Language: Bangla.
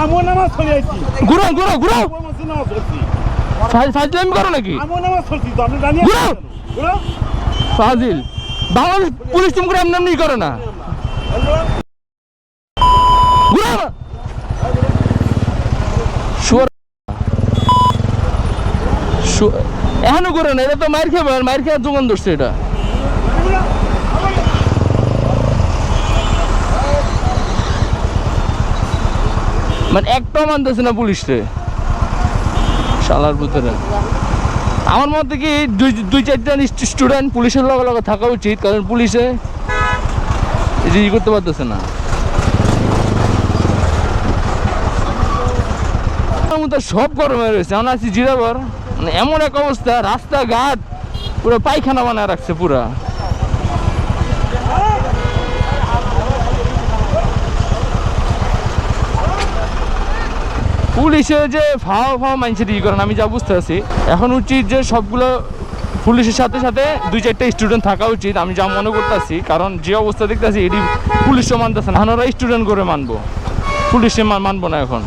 আমিও নামাজ পড়ে আইছি। ঘুরো ঘুরো ঘুরো। নামাজ পড়ছি ফাজলামি করো নাকি? আমিও নামাজ পড়ছি তো আপনি জানিয়ে ঘুরো। ঘুরো। ফাজিল। বাংলাদেশ পুলিশ তুমি করে এমনি এমনি করে না। ঘুরো। এখনও করে না এটা তো মায়ের খেয়ে মায়ের খেয়ে দোকান ধরছে এটা। মানে একটাও মানতেছে না পুলিশে। শালার ভিতরে। আমার মতে কি দুই দুই চারজন স্টুডেন্ট পুলিশের লগে লগে থাকা উচিত, কারণ পুলিশে ই করতে পারতেছে না। সব গরমে রয়েছে আমরা আছি জিরাবর মানে এমন এক অবস্থা, রাস্তাঘাট, পুরো পায়খানা বানায় রাখছে পুরা। পুলিশে যে ফাও ফাও মাইন্ডসেট ই করেন, আমি যা বুঝতে পারছি। এখন উচিত যে সবগুলো পুলিশের সাথে সাথে দুই চারটা স্টুডেন্ট থাকা উচিত, আমি যা মনে করতেছি, কারণ যে অবস্থা দেখতেছি, এটি পুলিশও মানতেছে না। ওরা স্টুডেন্ট করে মানবো। পুলিশে মানবো না এখন।